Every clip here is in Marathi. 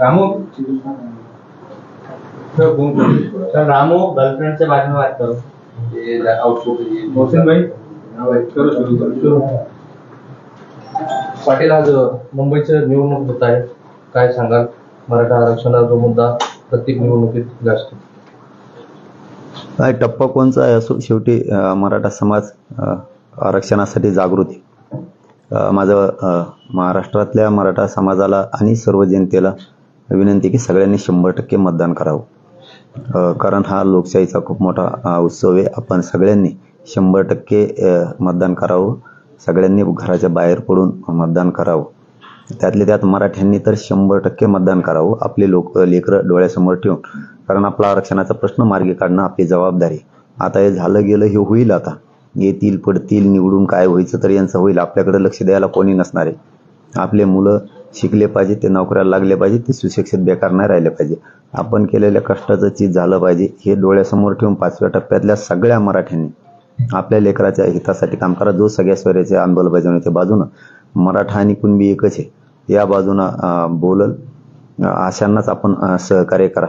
रामू? सर रामू गर्लफ्रेंडच्या बारे में बात करो. मोहसिन भाई? करो सुरू करो सुरू पाटील आज मुंबईचं निवडणूक होत आहे. काय सांगाल? मराठा आरक्षणाचा जो मुद्दा प्रत्येक निवडणुकीत गाजतो काय टप्पा कोणचा आहे? असो शेवटी मराठा समाज आरक्षणासाठी जागृती. माझं महाराष्ट्रातल्या मराठा समाजाला आणि सर्व जनतेला विनंती की सगळ्यांनी शंभर टक्के मतदान करावं. कारण हा लोकशाहीचा खूप मोठा उत्सव आहे. आपण सगळ्यांनी शंभर टक्के मतदान करावं. सगळ्यांनी घराच्या बाहेर पडून मतदान करावं. त्यातले त्यात मराठ्यांनी तर शंभर टक्के मतदान करावं. आपले लोक लेकरं डोळ्यासमोर ठेवून. कारण आपला आरक्षणाचा प्रश्न मार्गी काढणं आपली जबाबदारी. आता हे झालं गेलं हे होईल आता. येतील पडतील निवडून काय व्हायचं तर यांचं होईल. आपल्याकडे लक्ष द्यायला कोणी नसणार आहे. आपले मुलं शिकले पाहिजे ते नोकऱ्याला लागले पाहिजे ते सुशिक्षित बेकार नाही राहिले पाहिजे. आपण केलेल्या कष्टाचं चीज झालं पाहिजे. हे डोळ्यासमोर ठेवून पाचव्या टप्प्यातल्या सगळ्या मराठ्यांनी आपल्या लेकराच्या हितासाठी काम करा. जो सगळ्या स्वराच्या अंमलबजावणीच्या बाजूनं मराठा आणि कुणबी एकच आहे. या बाजूनं बोलल. अशांनाच आपण सहकार्य करा.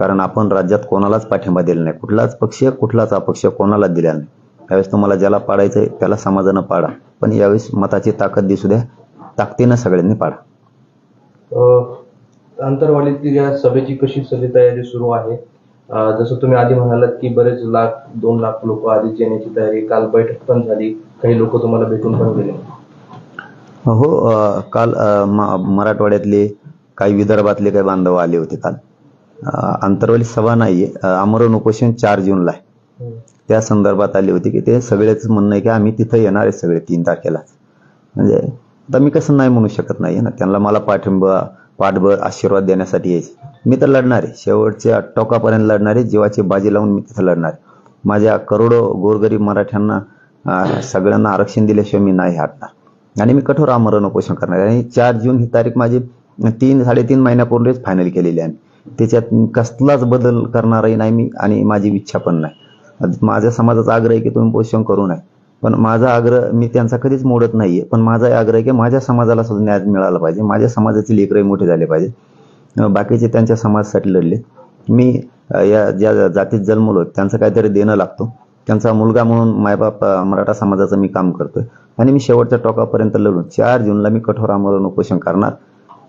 कारण आपण राज्यात कोणालाच पाठिंबा दिला नाही. कुठलाच पक्ष कुठलाच अपक्ष कोणालाच दिला नाही. त्यावेळेस तुम्हाला ज्याला पाडायचं आहे त्याला समाजानं पाडा. पण यावेळेस मताची ताकद दिसू द्या. ताकदीनं सगळ्यांनी पाडा. अं, आंतरवालीतील या सभेची कशी सगळी तयारी सुरू आहे? जसं तुम्ही आधी म्हणालात की बरेच लाख दोन लाख लोक आधीच येण्याची तयारी काल बैठक पण झाली. काही लोक तुम्हाला भेटून पण गेले. हो काल मराठवाड्यातले काही विदर्भातले काही बांधव आले होते काल. आंतरवाली सभा नाहीये. आमरण उपोषण चार जूनला आहे. त्या संदर्भात आली होती की ते सगळेच म्हणणं आहे की आम्ही तिथं येणार आहे सगळे तीन तारखेला. म्हणजे आता मी कसं नाही म्हणू शकत नाही ना? त्यांना मला पाठिंबा पाठबळ आशीर्वाद देण्यासाठी यायचे. मी तर लढणार आहे. शेवटच्या टोकापर्यंत लढणार आहे. जीवाची बाजी लावून मी तिथं लढणार आहे. माझ्या करोडो गोरगरीब मराठ्यांना सगळ्यांना आरक्षण दिल्याशिवाय मी नाही हटणार. आणि मी कठोर आमरण उपोषण करणार आहे. आणि चार जून ही तारीख माझी तीन साडेतीन महिन्यापूर्वीच फायनल केलेली आहे. त्याच्यात कसलाच बदल करणारही नाही मी आणि माझी इच्छा पण नाही. माझ्या समाजाचा आग्रह आहे की तुम्ही पोषण करू नये. पण माझा आग्रह मी त्यांचा कधीच मोडत नाहीये. पण माझा आग्रह आहे की माझ्या समाजाला सुद्धा न्याय मिळाला पाहिजे. माझ्या समाजाचे लेकरही मोठे झाले पाहिजे. बाकीचे त्यांच्या समाजासाठी लढले. मी या ज्या जातीत जन्मलो त्यांचं काहीतरी देणं लागतो. त्यांचा मुलगा म्हणून मायबाप मराठा समाजाचं मी काम करतोय. आणि मी शेवटच्या टोकापर्यंत लढून चार जूनला मी कठोर आमरण उपोषण करणार.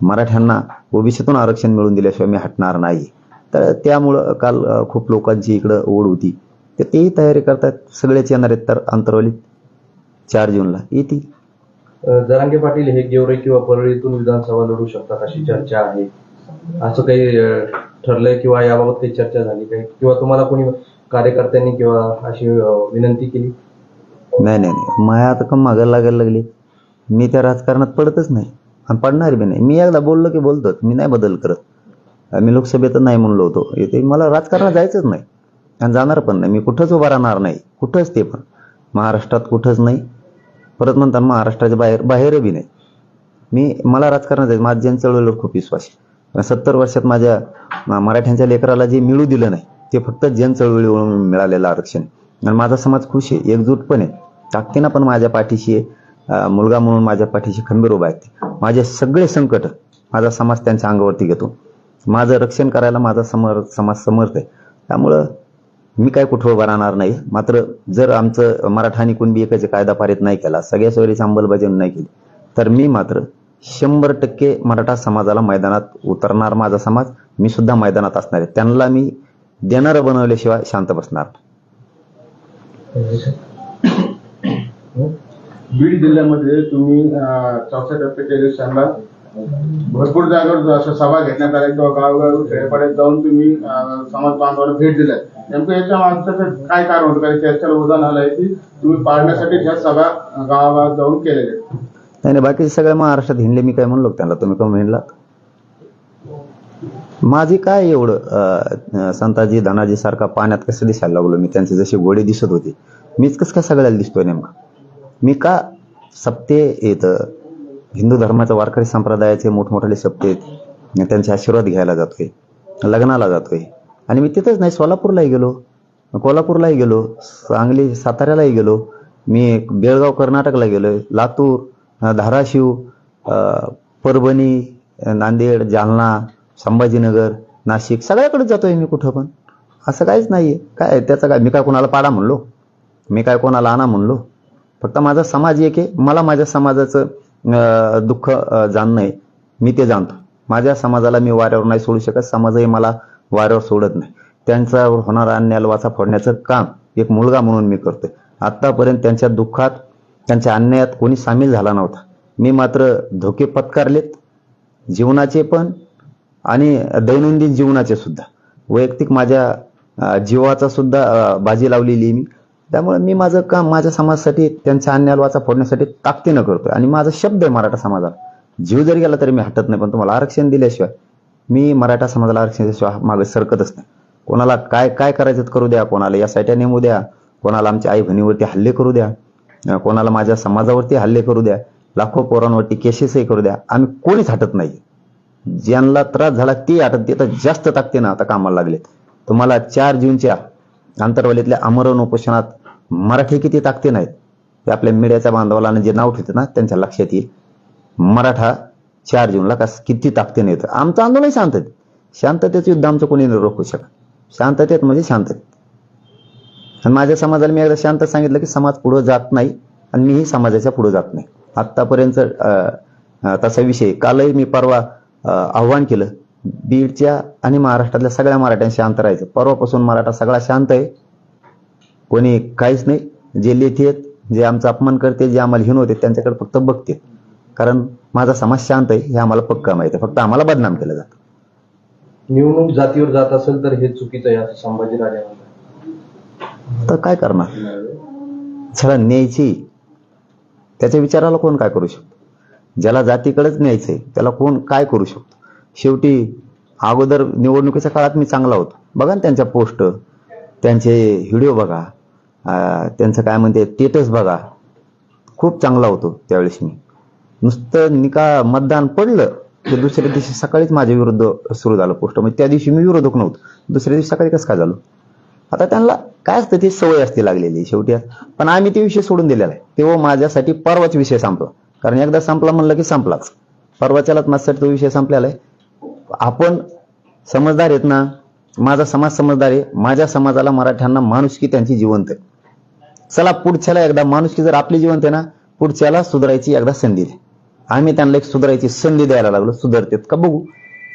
मराठ्यांना ओबीसीतून आरक्षण मिळवून दिल्याशिवाय मी हटणार नाही. तर त्यामुळं काल खूप लोकांची इकडं ओढ होती. तर तेही तयारी करतात सगळेच येणार आहेत तर अंतरवलीत चार जूनला. येतील. जरांगे पाटील हे गेवरे किंवा परळीतून विधानसभा लढू शकतात अशी चर्चा आहे. असं काही ठरलंय किंवा याबाबत काही चर्चा झाली काही किंवा तुम्हाला कोणी कार्यकर्त्यांनी किंवा अशी विनंती केली? नाही नाही नाही. माया आता कम मागायला लागायला लागली. मी त्या राजकारणात पडतच नाही. आणि पडणार बी नाही. मी एकदा बोललो की बोलतोच मी नाही बदल करत. मी लोकसभेत नाही म्हणलो होतो. ते मला राजकारणात जायचंच नाही. आणि जाणार पण नाही. मी कुठंच उभा राहणार नाही. कुठंच ते पण. महाराष्ट्रात कुठंच नाही. परत म्हणतात महाराष्ट्राच्या बाहेर बाहेर बी नाही. मी मला राजकारणात जायचं. माझ्या जन चळवळीवर खूप विश्वास आहे. सत्तर वर्षात माझ्या मराठ्यांच्या लेकराला जे मिळू दिलं नाही ते फक्त जन चळवळीवरून मिळालेलं आरक्षण. आणि माझा समाज खुश आहे. एकजूट पण आहे. ताकदीनं पण माझ्या पाठीशी आहे. मुलगा म्हणून माझ्या पाठीशी खंबीर उभा आहे. माझे सगळे संकट माझा समाज त्यांच्या अंगावरती घेतो. माझं रक्षण करायला माझा समर समाज समर्थ आहे. त्यामुळं मी काय कुठं उभा राहणार नाही. मात्र जर आमचं मराठा आणि कुणबी एकाचे कायदा पारित नाही केला सगळ्या सोयरीची अंमलबजावणी नाही केली तर मी मात्र शंभर टक्के मराठा समाजाला मैदानात उतरणार माझा समाज. मी सुद्धा मैदानात असणार आहे. त्यांना मी देणारं बनवल्याशिवाय शांत बसणार. हो. बीड जिल्ह्यामध्ये तुम्ही चौथ्या टप्प्याच्या दिवसांना भरपूर जागेवर असं सभा घेण्यात आल्या. किंवा गावगाव खेळपाड्यात जाऊन तुम्ही समाज बांधवाला भेट दिलाय. नेमकं याच्या मागचं काय कारण होतं? कारण चर्चेला उदाहरण आलंय की तुम्ही पाडण्यासाठी ह्या सभा गावागावात जाऊन केलेल्या नाही नाही बाकीचे सगळ्या महाराष्ट्रात हिंडले. मी काय म्हणलो त्यांना? तुम्ही कमी हिंडला माझी काय एवढं संताजी धनाजी सारखा पाण्यात कसं दिसायला लागलो? मी त्यांचे जसे गोडे दिसत होते. मीच कसं काय सगळ्याला दिसतोय नेमका? मी का सप्ते येत? हिंदू धर्माच्या वारकरी संप्रदायाचे मोठमोठाले सप्ते आहेत. त्यांचे आशीर्वाद घ्यायला जातोय. लग्नाला जातोय. आणि मी तिथंच नाही सोलापूरलाही गेलो. कोल्हापूरलाही गेलो. सांगली साताऱ्यालाही गेलो. मी बेळगाव कर्नाटकला गेलो लातूर धाराशिव परभणी नांदेड जालना संभाजीनगर नाशिक सगळ्याकडे जातोय मी कुठं पण. असं काहीच नाही आहे काय त्याचं काय? मी काय कोणाला पाडा म्हणलो? मी काय कोणाला आणा म्हणलो? फक्त माझा समाज एक आहे मला माझ्या समाजाचं दुःख जाणणं आहे. मी ते जाणतो. माझ्या समाजाला मी वाऱ्यावर नाही सोडू शकत समाजही मला वाऱ्यावर सोडत नाही. त्यांच्यावर होणारा अन्याय वाचा फोडण्याचं काम एक मुलगा म्हणून मी करतोय. आतापर्यंत त्यांच्या दुःखात त्यांच्या अन्यायात कोणी सामील झाला नव्हता. मी मात्र धोके पत्कारलेत जीवनाचे पण आणि दैनंदिन जीवनाचे सुद्धा. वैयक्तिक माझ्या जीवाचा सुद्धा बाजी लावलेली आहे मी. त्यामुळे मी माझं काम माझ्या समाजासाठी त्यांच्या अन्याय वाचा फोडण्यासाठी ताकदीनं करतोय. आणि माझा शब्द आहे मराठा समाजाला. जीव जरी गेला तरी मी हटत नाही पण तुम्हाला आरक्षण दिल्याशिवाय मी मराठा समाजाला आरक्षण दिल्याशिवाय मागे सरकतच नाही. कोणाला काय काय करायचं करू द्या कोणाला या साईट्या नेमू द्या कोणाला आमच्या आई बहिणीवरती हल्ले करू द्या कोणाला माझ्या समाजावरती हल्ले करू द्या लाखो पोरांवरती केसेसही करू द्या. आम्ही कोणीच हटत नाही. ज्यांना त्रास झाला ते हटत ते तर जास्त ताकदीनं आता कामाला लागले तुम्हाला चार जूनच्या आंतरवालीतल्या अमरण उपोषणात मराठी किती ताकते नाहीत ते आपल्या मीडियाच्या बांधवाला जे नाव ठेवते ना त्यांच्या लक्षात येईल. मराठा चार जूनला का किती ताकदीने येतं आमचं आंदोलन शांततेत शांततेचं युद्ध आमचं कोणी नाही रोखू शकत. शांततेत म्हणजे शांततेत. आणि माझ्या समाजाला मी एकदा शांत सांगितलं की समाज पुढं जात नाही आणि मीही समाजाच्या पुढं जात नाही. आत्तापर्यंत तसा विषय कालही मी परवा आव्हान केलं. बीडच्या आणि महाराष्ट्रातल्या सगळ्या मराठ्यांशी शांत राहायचं. परवापासून मराठा सगळा शांत आहे. कोणी काहीच नाही. जे लेथेत जे आमचा अपमान करते जे आम्हाला हिन होते त्यांच्याकडे फक्त बघते. कारण माझा समाज शांत आहे हे आम्हाला पक्का माहिती आहे. फक्त आम्हाला बदनाम केलं जातं. निवडणूक जातीवर जात असेल तर हे चुकीचं आहे असं संभाजीराजे म्हणतात. तर काय करणार? त्याला न्यायची. त्याच्या विचाराला कोण काय करू शकतो? ज्याला जातीकडेच न्यायचंय त्याला कोण काय करू शकतो? शेवटी अगोदर निवडणुकीच्या काळात मी चांगला होतो. बघा ना त्यांच्या पोस्ट त्यांचे व्हिडिओ बघा. त्यांचं काय म्हणते स्टेटस बघा. खूप चांगला होतो त्यावेळेस मी. नुसतं निका मतदान पडलं तर दुसऱ्या दिवशी सकाळीच माझ्या विरुद्ध सुरू झालं पोस्ट. म्हणजे त्या दिवशी मी विरोधक नव्हतो. दुसऱ्या दिवशी सकाळी कसं काय झालो? आता त्यांना काय असतं ती सवय असते लागलेली शेवटी. पण आम्ही ते विषय सोडून दिलेला आहे. तेव्हा माझ्यासाठी परवाच विषय संपला. कारण एकदा संपला म्हणलं की संपलाच. परवाच्यालाच माझ्यासाठी तो विषय संपलेला आहे. आपण समजदार आहेत ना? माझा समाज समजदार आहे. माझ्या समाजाला मराठ्यांना माणुसकी त्यांची जिवंत आहे. चला पुढच्याला एकदा माणुसकी जर आपली जिवंत आहे ना पुढच्याला सुधारायची एकदा संधी द्या आम्ही त्यांना एक सुधारायची संधी द्यायला लागलो सुधारतेत. का बघू?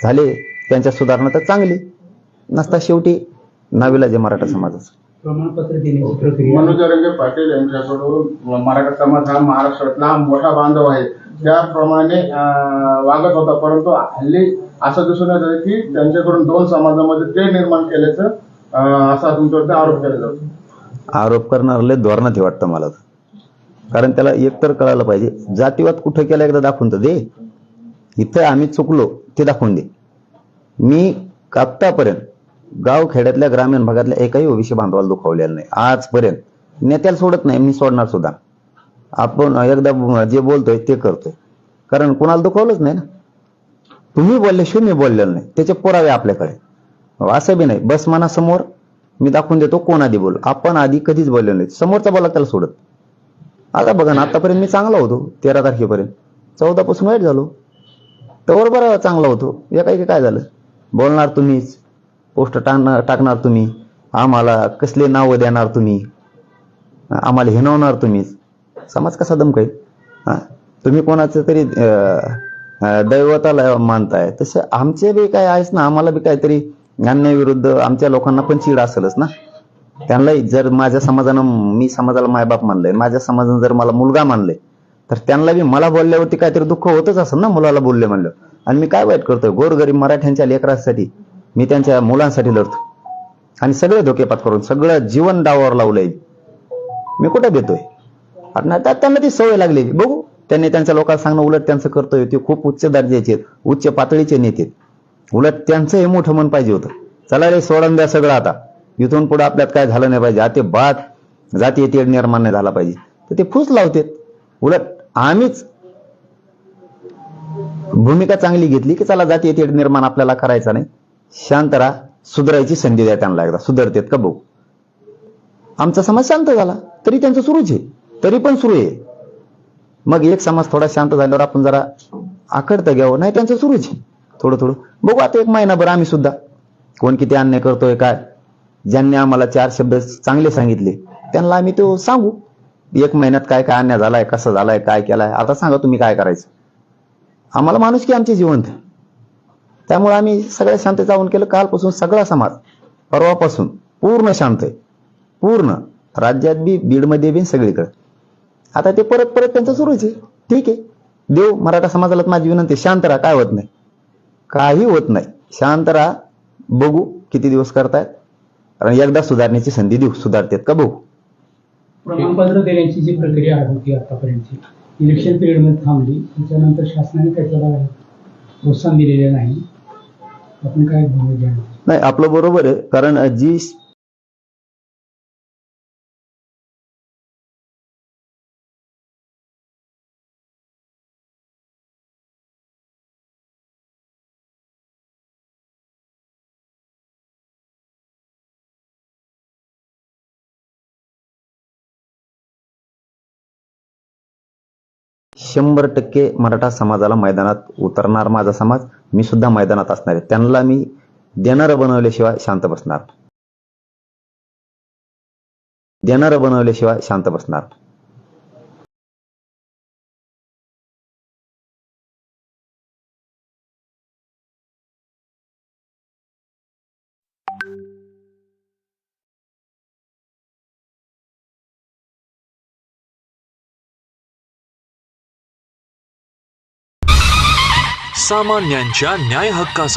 झाले त्यांच्या सुधारणा तर चांगली. नसता शेवटी नाविला जे मराठा समाजाचं. प्रमाणपत्र देण्याची प्रक्रिया. मनोज रंगे पाटील यांच्याकडून मराठा समाज हा महाराष्ट्रातला मोठा बांधव आहे. त्याप्रमाणे वागत होता. परंतु हल्ली असं दिसून येत आहे की त्यांच्याकडून दोन समाजामध्ये ते निर्माण केल्याचं असा तुमच्यावरती आरोप केला जातो. आरोप करणार लय धोरणात हे वाटतं मला कारण त्याला एकतर कळायला पाहिजे जातीवाद कुठं केला एकदा दाखवून तर दे. इथं आम्ही चुकलो ते दाखवून दे. मी आत्तापर्यंत गाव खेड्यातल्या ग्रामीण भागातल्या एकाही ओबीसी बांधवाला दुखावलेलं नाही. आजपर्यंत नेत्याला सोडत नाही मी सोडणार सुद्धा. आपण एकदा जे बोलतोय ते करतोय. कारण कुणाला दुखावलंच नाही ना. तुम्ही बोलल्याशिवाय मी बोललेलो नाही. त्याचे पुरावे आपल्याकडे. असं बी नाही. बस मनासमोर मी दाखवून देतो कोण आधी बोल आपण आधी कधीच बोललो नाही. समोरचा बोला त्याला सोडत. आता बघा ना आतापर्यंत मी चांगला होतो तेरा तारखेपर्यंत. चौदा पासून वाईट झालो. तर बरं चांगला होतो. या काही काय झालं? बोलणार तुम्हीच. पोस्ट टाकणार टाकणार तुम्ही. आम्हाला कसले नावं देणार तुम्ही? आम्हाला हिनवणार तुम्हीच. समाज कसा दमकाईल हां. तुम्ही कोणाचं तरी दैवताला मानताय. तसं आमचे बी काय आहेच ना आम्हाला बी काहीतरी अन्यायाविरुद्ध आमच्या लोकांना पण चीड असेलच ना? त्यांनाही जर माझ्या समाजानं मी समाजाला मायबाप मानलंय माझ्या समाजानं जर मला मुलगा मानलंय तर त्यांना बी मला बोलल्यावरती काहीतरी दुःख होतच असेल ना मुलाला बोलले म्हणलं. आणि मी काय वाईट करतोय? गोरगरीब मराठ्यांच्या लेकरांसाठी मी त्यांच्या मुलांसाठी लढतो. आणि सगळे धोकेपात करून सगळं जीवन डावावर लावलंय. मी कुठे देतोय त्यांना ती सवय लागली. बघू त्यांनी त्यांच्या लोकांना सांगणं उलट त्यांचं करतोय ते खूप उच्च दर्जाचे आहेत उच्च पातळीचे नेते आहेत. उलट त्यांचं हे मोठं मन पाहिजे होतं. चला रे सोडून द्या सगळं आता. इथून पुढे आपल्यात काय झालं नाही पाहिजे. आता बात जाती येते निर्माण नाही झाला पाहिजे. तर ते फूस लावतेत. उलट आम्हीच भूमिका चांगली घेतली की चला जाती येते निर्माण आपल्याला करायचा नाही. शांत राहा. सुधारायची संधी द्या त्यांना एकदा. सुधारतेत का बघू? आमचा समाज शांत झाला. तरी त्यांचं सुरूच आहे. तरी पण सुरू आहे. मग एक समाज थोडा शांत झाल्यावर आपण जरा आकडतं घ्यावं. नाही त्यांचं सुरूच आहे. थोडं थोडं. बघू आता एक महिनाभर आम्ही सुद्धा. कोण किती अन्याय करतोय काय? ज्यांनी आम्हाला चार शब्द चांगले सांगितले त्यांना आम्ही तो सांगू. एक महिन्यात काय काय अन्याय झालाय कसा झालाय काय केलाय? आता सांगा तुम्ही काय करायचं. आम्हाला माणूस की आमचे जिवंत. त्यामुळे आम्ही सगळ्या शांत जाऊन केलं. कालपासून सगळा समाज परवापासून पूर्ण शांत आहे. पूर्ण. राज्यात बी बीडमध्ये बी सगळीकडे. आता ते परत परत त्यांचं सुरूच आहे. ठीक आहे. देव मराठा समाजाला तर माझी विनंती शांत राहा. काय होत नाही. काही होत नाही. शांत राहा. बघू किती दिवस करतायत. कारण एकदा सुधारण्याची संधी देऊ सुधारतात का बघू? प्रमाणपत्र देण्याची जी प्रक्रिया होती आतापर्यंतची इलेक्शन पिरियडमध्ये थांबली. त्याच्यानंतर शासनाने त्याच्याला प्रोत्साहन दिलेले नाही. आपण काय? नाही आपलं बरोबर आहे. कारण जी शंभर टक्के मराठा समाजाला मैदानात उतरणार माझा समाज. मी सुद्धा मैदानात असणार आहे. त्यांना मी देणारं बनवल्याशिवाय शांत बसणार. देणारं बनवल्याशिवाय शांत बसणार. सामान्यांच्या न्याय हक्कासाठी